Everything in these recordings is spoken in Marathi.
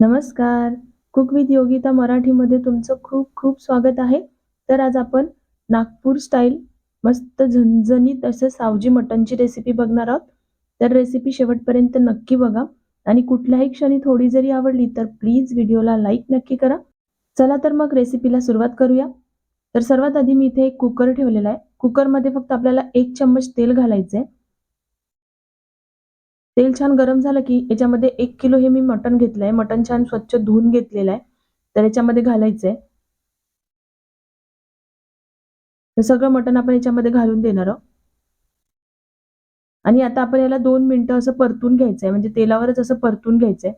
नमस्कार. कुक विथ योगिता मराठीमध्ये तुमचं खूप खूप स्वागत आहे. तर आज आपण नागपूर स्टाईल मस्त झणझणीत असं सावजी मटनची रेसिपी बघणार आहोत. तर रेसिपी शेवटपर्यंत नक्की बघा आणि कुठल्याही क्षणी थोडी जरी आवडली तर प्लीज व्हिडिओला लाईक नक्की करा. चला तर मग रेसिपीला सुरुवात करूया. तर सर्वात आधी मी इथे एक कुकर ठेवलेला आहे. कुकरमध्ये फक्त आपल्याला एक चम्मच तेल घालायचं आहे तेल छान गरम झालं की याच्यामध्ये एक किलो हे मी मटण घेतलं आहे मटण छान स्वच्छ धुवून घेतलेलं आहे. तर याच्यामध्ये घालायचं आहे तर सगळं मटण आपण याच्यामध्ये घालून देणार आहोत. आणि आता आपण याला दोन मिनटं असं परतून घ्यायचं आहे म्हणजे तेलावरच असं परतून घ्यायचंय.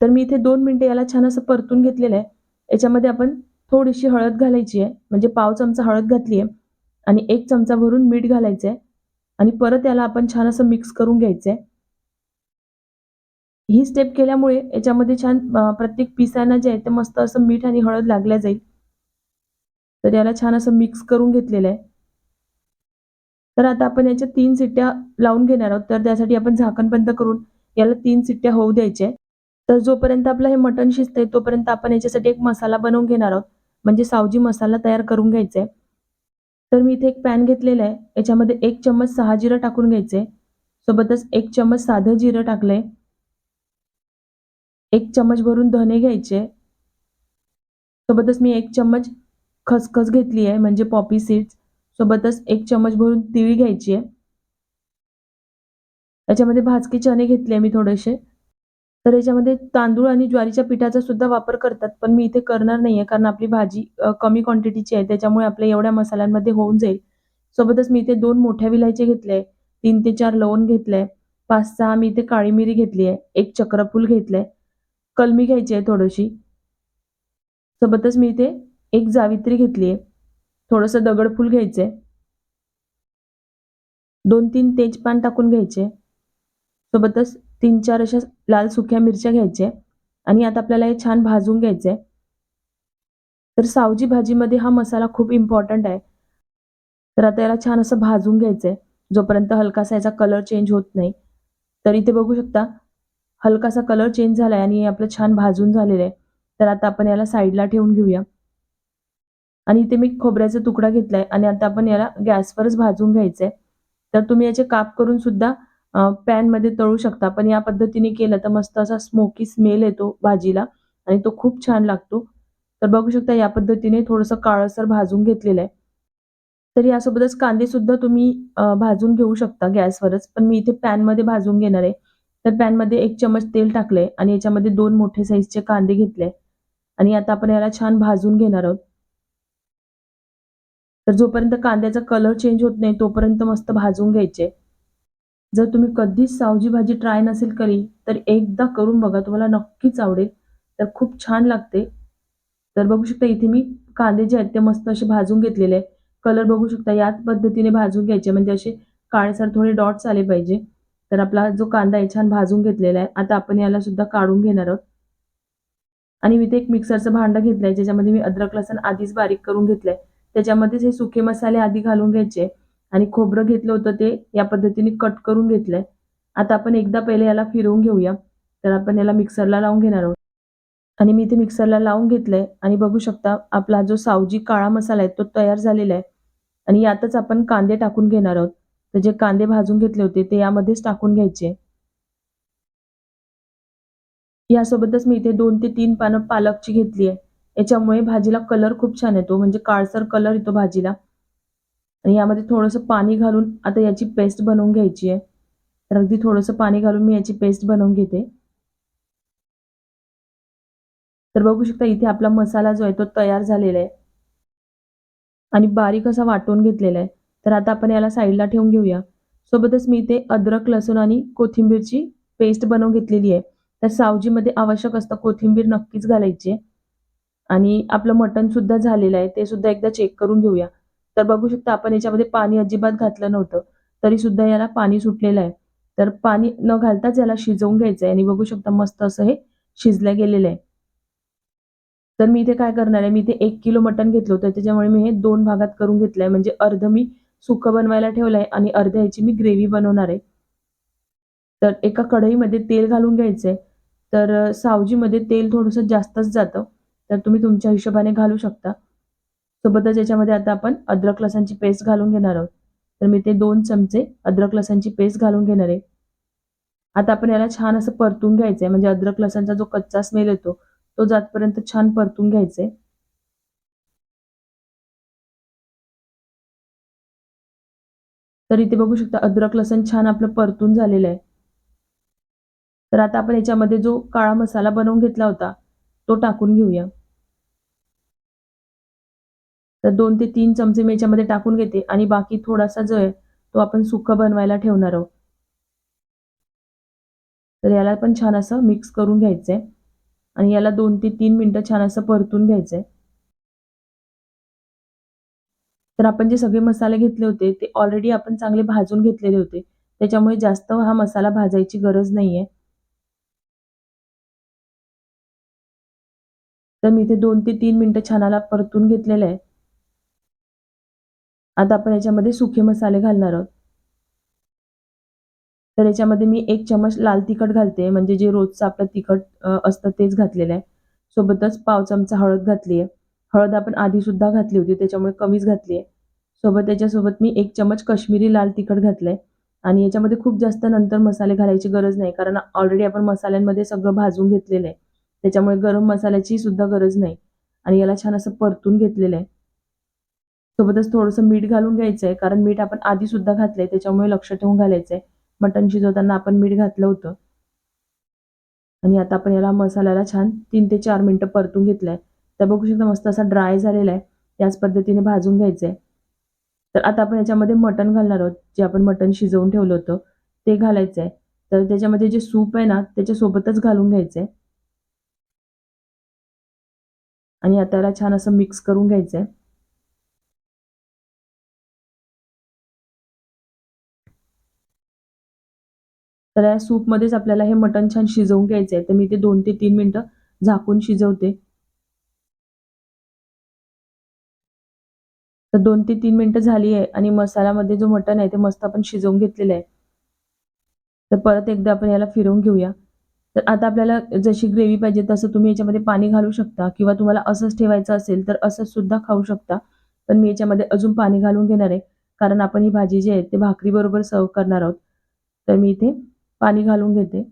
तर मी इथे दोन मिनिटं याला छान असं परतून घेतलेलं आहे. याच्यामध्ये आपण थोडीशी हळद घालायची आहे. म्हणजे पाव चमचा हळद घातली आहे आणि एक चमचा भरून मीठ घालायचं आहे आणि परत याला आपण छान असं मिक्स करून घ्यायचं आहे ही स्टेप केल्यामुळे याच्यामध्ये छान प्रत्येक पिसांना जे आहे ते मस्त असं मीठ आणि हळद लागल्या जाईल. तर याला छान असं मिक्स करून घेतलेलं आहे. तर आता आपण याच्या तीन सिट्ट्या लावून घेणार आहोत. तर त्यासाठी आपण झाकण बंद करून याला तीन सिट्ट्या होऊ द्यायचे. तर जोपर्यंत आपलं हे मटण शिजतंय तोपर्यंत आपण याच्यासाठी एक मसाला बनवून घेणार आहोत. म्हणजे सावजी मसाला तयार करून घ्यायचा आहे तर मी इथे एक पॅन घेतलेला आहे. याच्यामध्ये एक चम्मच सहा जिरं टाकून घ्यायचे. सोबतच एक चम्मच साधं जिरं टाकलंय. एक चम्मच भरून धने घ्यायचे. सोबतच मी एक चम्मच खसखस घेतली आहे म्हणजे पॉपी सीड्स सोबतच एक चम्मच भरून तिळी घ्यायची आहे. याच्यामध्ये भाजके चणे घेतले मी थोडेसे. तर याच्यामध्ये तांदूळ आणि ज्वारीच्या पिठाचा सुद्धा वापर करतात पण मी इथे करणार नाहीये कारण आपली भाजी कमी क्वांटिटीची आहे त्याच्यामुळे आपल्या एवढ्या मसाल्यांमध्ये होऊन जाईल. सोबतच मी इथे दोन मोठ्या विलायचे घेतले तीन ते चार लवण घेतले पाच सहा मी इथे काळी मिरी घेतली आहे एक चक्रफूल घेतलंय कलमी घ्यायची आहे थोडीशी. सोबतच मी इथे एक जावित्री घेतली आहे थोडंसं दगडफूल घ्यायचंय दोन तीन तेजपान टाकून घ्यायचे सोबतच तीन चार अशा लाल सुक्या मिरच्या घ्यायच्या आणि आता आपल्याला हे छान भाजून घ्यायचंय. तर सावजी भाजीमध्ये हा मसाला खूप इम्पॉर्टंट आहे. तर आता याला छान असं भाजून घ्यायचंय. जोपर्यंत हलकासा याचा कलर चेंज होत नाही. तर इथे बघू शकता हलकासा कलर चेंज झालाय आणि आपलं छान भाजून झालेलं आहे. तर आता आपण याला साईडला ठेवून घेऊया. आणि इथे मी खोबऱ्याचा तुकडा घेतलाय आणि आता आपण याला गॅसवरच भाजून घ्यायचंय. तर तुम्ही याचे काप करून सुद्धा पॅनमध्ये तळू शकता. पण या पद्धतीने केलं तर मस्त असा स्मोकी स्मेल येतो भाजीला आणि तो खूप छान लागतो. तर बघू शकता या पद्धतीने थोडंसं काळसर भाजून घेतलेलं आहे. तर यासोबतच कांदे सुद्धा तुम्ही भाजून घेऊ शकता गॅसवरच. पण मी इथे पॅनमध्ये भाजून घेणार आहे. तर पॅनमध्ये एक चमच तेल टाकले आणि याच्यामध्ये दोन मोठे साईजचे कांदे घेतले आणि आता आपण याला छान भाजून घेणार आहोत. तर जोपर्यंत कांद्याचा कलर चेंज होत नाही तोपर्यंत मस्त भाजून घ्यायचे. जर तुम्ही कधीच सावजी भाजी ट्राय नसेल करी तर एकदा करून बघा तुम्हाला नक्कीच आवडेल. तर खूप छान लागते. तर बघू शकता इथे मी कांदे जे आहेत ते मस्त असे भाजून घेतलेले आहे कलर बघू शकता याच पद्धतीने भाजून घ्यायचे म्हणजे असे काळेसर थोडे डॉट्स आले पाहिजे. तर आपला जो कांदा आहे छान भाजून घेतलेला आहे. आता आपण याला सुद्धा काढून घेणार आहोत. आणि मी ते एक मिक्सरचं भांडं घेतलंय ज्याच्यामध्ये मी अद्रक लसण आधीच बारीक करून घेतलंय. त्याच्यामध्येच हे सुके मसाले आधी घालून घ्यायचे. आणि खोबरं घेतलं होतं ते या पद्धतीने कट करून घेतलंय. आता आपण एकदा पहिले याला फिरवून घेऊया. तर आपण याला मिक्सरला लावून घेणार आहोत. आणि मी इथे मिक्सरला लावून घेतलंय. आणि बघू शकता आपला जो सावजी काळा मसाला आहे तो तयार झालेला आहे. आणि यातच आपण कांदे टाकून घेणार आहोत. तर जे कांदे भाजून घेतले होते ते यामध्येच टाकून घ्यायचे. यासोबतच मी इथे दोन ते तीन पानं पालकची घेतली आहे. याच्यामुळे भाजीला कलर खूप छान येतो. म्हणजे काळसर कलर येतो भाजीला. आणि यामध्ये थोडंसं पाणी घालून आता याची पेस्ट बनवून घ्यायची आहे. तर अगदी थोडंसं पाणी घालून मी याची पेस्ट बनवून घेते. तर बघू शकता इथे आपला मसाला जो आहे तो तयार झालेला आहे. आणि बारीक असा वाटून घेतलेला आहे. तर आता आपण याला साईडला ठेवून घेऊया. सोबतच मी इथे अद्रक लसूण आणि कोथिंबीरची पेस्ट बनवून घेतलेली आहे. तर सावजीमध्ये आवश्यक असतं कोथिंबीर नक्कीच घालायची आणि आपलं मटण सुद्धा झालेलं आहे. ते सुद्धा एकदा चेक करून घेऊया. तर बघू शकता आपण याच्यामध्ये पाणी अजिबात घातलं नव्हतं. तरी सुद्धा याला पाणी सुटलेलं आहे. तर पाणी न घालताच याला शिजवून घ्यायचं आहे आणि बघू शकता मस्त असं हे शिजलं गेलेलं आहे. तर मी इथे काय करणार आहे? मी इथे एक किलो मटण घेतलं होतं. त्याच्यामुळे मी हे दोन भागात करून घेतलंय. म्हणजे अर्ध मी सुकं बनवायला ठेवलंय आणि अर्ध्या याची मी ग्रेव्ही बनवणार आहे. तर एका कढईमध्ये तेल घालून घ्यायचंय. तर सावजीमध्ये तेल थोडंसं जास्तच जातं. तर तुम्ही तुमच्या हिशोबाने घालू शकता. सोबतच याच्यामध्ये आता आपण अद्रक लसणची पेस्ट घालून घेणार आहोत. तर मी ते दोन चमचे अद्रक लसणची पेस्ट घालून घेणार आहे. आता आपण याला छान असं परतून घ्यायचंय. म्हणजे अद्रक लसणचा जो कच्चा स्मेल येतो तो जातपर्यंत छान परतून घ्यायचंय. तर इथे बघू शकता अद्रक लसण छान आपलं परतून झालेलं आहे. तर आता आपण याच्यामध्ये जो काळा मसाला बनवून घेतला होता तो टाकून घेऊया. तर दोन ते तीन चमचे मी याच्यामध्ये टाकून घेते आणि बाकी थोडासा जो आहे तो आपण सुकं बनवायला ठेवणार आहोत. तर याला पण छान असं मिक्स करून घ्यायचं आहे आणि याला दोन ते तीन मिनटं छान असं परतून घ्यायचं आहे तर आपण जे सगळे मसाले घेतले होते ते ऑलरेडी आपण चांगले भाजून घेतलेले होते. त्याच्यामुळे जास्त हा मसाला भाजायची गरज नाहीये. तर मी इथे दोन ते तीन मिनटं छानाला परतून घेतलेलं आहे. आता आपण याच्यामध्ये सुखे मसाले घालणार आहोत. तर याच्यामध्ये मी एक चमच लाल तिखट घालते म्हणजे जे रोजचं आपलं तिखट असतं तेच घातलेलं आहे. सोबतच पाव चमचा हळद घातली आहे. हळद आपण आधी सुद्धा घातली होती त्याच्यामुळे कमीच घातली आहे. सोबत त्याच्यासोबत मी एक चमच कश्मीरी लाल तिखट घातलंय आणि याच्यामध्ये खूप जास्त नंतर मसाले घालायची गरज नाही कारण ऑलरेडी आपण मसाल्यांमध्ये सगळं भाजून घेतलेलं आहे. त्याच्यामुळे गरम मसाल्याची सुद्धा गरज नाही. आणि याला छान असं परतून घेतलेलं आहे. सोबतच थोडंसं मीठ घालून घ्यायचं आहे कारण मीठ आपण आधी सुद्धा घातलंय त्याच्यामुळे लक्ष ठेवून घालायचंय. मटण शिजवताना आपण मीठ घातलं होतं. आणि आता आपण याला मसाल्याला छान तीन ते चार मिनिटं परतून घेतलंय. तर बघू शकता मस्त असा ड्राय झालेला आहे. याच पद्धतीने भाजून घ्यायचंय. तर आता आपण याच्यामध्ये मटण घालणार आहोत जे आपण मटण शिजवून ठेवलं होतं ते घालायचं आहे तर त्याच्यामध्ये जे सूप आहे ना त्याच्यासोबतच घालून घ्यायचं आहे आणि आता याला छान असं मिक्स करून घ्यायचं आहे तर या सूपमध्येच आपल्याला हे मटण छान शिजवून घ्यायचं आहे तर मी ते दोन ते तीन मिनटं झाकून शिजवते. तर दोन ते तीन मिनटं झाली आहे आणि मसाल्यामध्ये जो मटण आहे ते मस्त आपण शिजवून घेतलेलं आहे. तर परत एकदा आपण याला फिरवून घेऊया. तर आता आपल्याला जशी ग्रेव्ही पाहिजे तसं तुम्ही याच्यामध्ये पाणी घालू शकता किंवा तुम्हाला असंच ठेवायचं असेल तर असंच सुद्धा खाऊ शकता. पण मी याच्यामध्ये अजून पाणी घालून घेणार आहे. कारण आपण ही भाजी जी आहे ते भाकरीबरोबर सर्व करणार आहोत. तर मी इथे पाणी घालून घेते.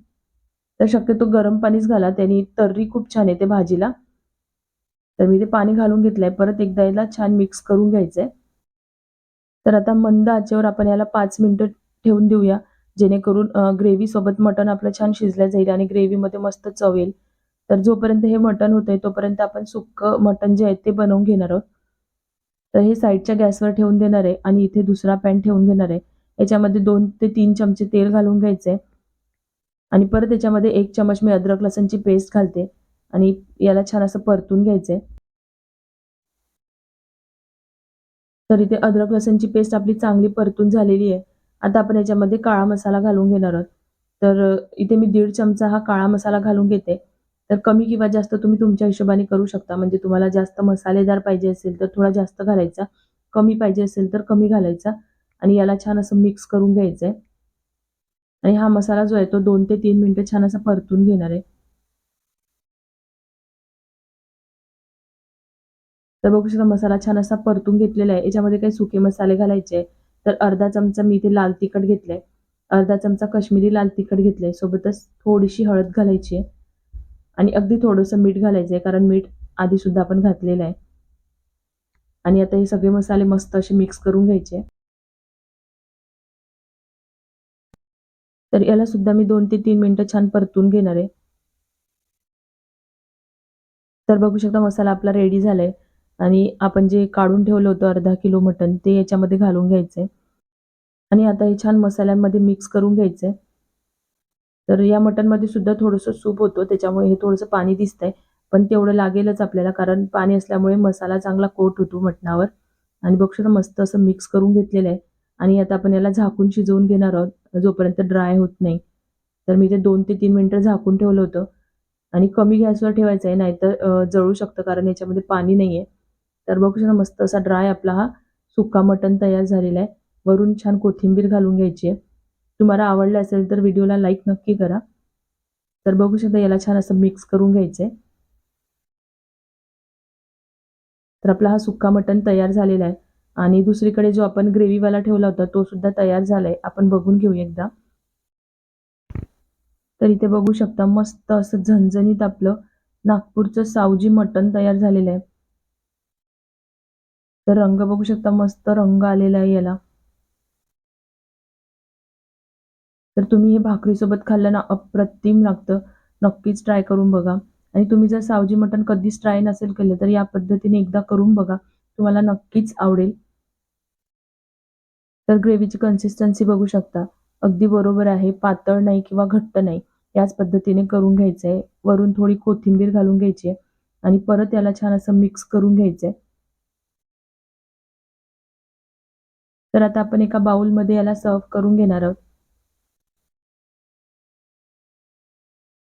तर शक्यतो गरम पाणीच घाला. त्यांनी तर्री खूप छान येते भाजीला. तर मी ते पाणी घालून घेतलंय. परत एकदा याला छान मिक्स करून घ्यायचंय. तर आता मंद आचेवर आपण याला पाच मिनिटं ठेवून देऊया. जेणेकरून ग्रेव्ही सोबत मटण आपलं छान शिजलं जाईल आणि ग्रेव्हीमध्ये मस्त चवेल. तर जोपर्यंत हे मटण होतंय तोपर्यंत आपण सुक्क मटण जे आहे ते बनवून घेणार आहोत. तर हे साईडच्या गॅसवर ठेवून देणार आहे आणि इथे दुसरा पॅन ठेवून घेणार आहे. याच्यामध्ये दोन ते तीन चमचे तेल घालून घ्यायचंय. आणि परत याच्यामध्ये एक चमच मी अद्रक लसणची पेस्ट घालते आणि याला छान असं परतून घ्यायचंय. तर इथे अद्रक लसणची पेस्ट आपली चांगली परतून झालेली आहे. आता आपण याच्यामध्ये काळा मसाला घालून घेणार आहोत. तर इथे मी दीड चमचा हा काळा मसाला घालून घेते. तर कमी किंवा जास्त तुम्ही तुमच्या हिशोबाने करू शकता. म्हणजे तुम्हाला जास्त मसालेदार पाहिजे असेल तर थोडा जास्त घालायचा. कमी पाहिजे असेल तर कमी घालायचा. आणि याला छान असं मिक्स करून घ्यायचं आहे आणि हा मसाला जो आहे तो दोन ते तीन मिनिटं छान असा परतून घेणार आहे. तर बघू शकता मसाला छान असा परतून घेतलेला आहे. याच्यामध्ये काही सुके मसाले घालायचे तर अर्धा चमचा मी इथे लाल तिखट घेतलंय. अर्धा चमचा कश्मीरी लाल तिखट घेतलंय. सोबतच थोडीशी हळद घालायची आहे. आणि अगदी थोडंसं मीठ घालायचं आहे कारण मीठ आधी सुद्धा आपण घातलेलं आहे. आणि आता हे सगळे मसाले मस्त असे मिक्स करून घ्यायचे तर याला सुद्धा मी दोन ते तीन मिनटं छान परतून घेणार आहे. तर बघू शकता मसाला आपला रेडी झालाय. आणि आपण जे काढून ठेवलं होतं अर्धा किलो मटण ते याच्यामध्ये घालून घ्यायचंय. आणि आता हे छान मसाल्यांमध्ये मिक्स करून घ्यायचंय. तर या मटनमध्ये सुद्धा थोडंसं सूप होतं त्याच्यामुळे हे थोडंसं पाणी दिसतंय. पण तेवढं लागेलच आपल्याला कारण पाणी असल्यामुळे मसाला चांगला कोट होतो मटणावर. आणि बघू शकता मस्त असं मिक्स करून घेतलेलं आहे. आणि आता आपण याला झाकून शिजवून घेणार आहोत. जोपर्यंत ड्राय होत नाही. तर मी ते दोन ते तीन मिनटं झाकून ठेवलं होतं. आणि कमी गॅसवर ठेवायचं आहे नाहीतर जळू शकतं कारण याच्यामध्ये पाणी नाही आहे तर बघू शकता मस्त असा ड्राय आपला हा सुका मटण तयार झालेला आहे. वरून छान कोथिंबीर घालून घ्यायची आहे. तुम्हाला आवडलं असेल तर व्हिडिओला लाईक नक्की करा. तर बघू शकता याला छान असं मिक्स करून घ्यायचं आहे तर आपला हा सुक्का मटण तयार झालेला आहे. आणि दुसरीकडे जो आपण ग्रेव्हीवाला ठेवला होता तो सुद्धा तयार झालाय. आपण बघून घेऊ एकदा. तर इथे बघू शकता मस्त असं झणझणीत आपलं नागपूरचं सावजी मटण तयार झालेलं आहे. तर रंग बघू शकता मस्त रंग आलेला आहे याला. तर तुम्ही हे भाकरीसोबत खाल्लं ना अप्रतिम लागतं. नक्कीच ट्राय करून बघा. आणि तुम्ही जर सावजी मटण कधीच ट्राय नसेल केलं तर या पद्धतीने एकदा करून बघा. तुम्हाला नक्कीच आवडेल. तर ग्रेव्हीची कन्सिस्टन्सी बघू शकता. अगदी बरोबर आहे पातळ नाही किंवा घट्ट नाही. याच पद्धतीने करून घ्यायचं आहे वरून थोडी कोथिंबीर घालून घ्यायची आहे आणि परत याला छान असं मिक्स करून घ्यायचं आहे तर आता आपण एका बाउलमध्ये याला सर्व करून घेणार आहोत.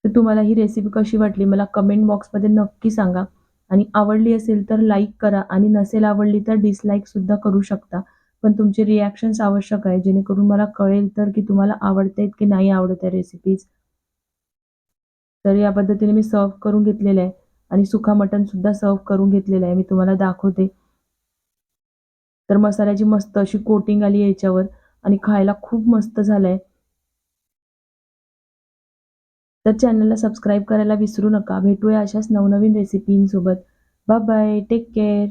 तर तुम्हाला ही रेसिपी कशी वाटली मला कमेंट बॉक्समध्ये नक्की सांगा. आणि आवडली असेल तर लाईक करा आणि नसेल आवडली तर डिसलाईक सुद्धा करू शकता. पण तुमचे रिॲक्शन्स आवश्यक आहे जेणेकरून मला कळेल तर की तुम्हाला आवडत आहेत की नाही आवडत आहे रेसिपीज तर या पद्धतीने मी सर्व करून घेतलेलं आहे. आणि सुखा मटन सुद्धा सर्व करून घेतलेलं आहे. मी तुम्हाला दाखवते. तर मसाल्याची मस्त अशी कोटिंग आली आहे याच्यावर. आणि खायला खूप मस्त झालंय. तर चॅनलला सबस्क्राईब करायला विसरू नका. भेटूया अशाच नवनवीन रेसिपींसोबत बाय बाय टेक केअर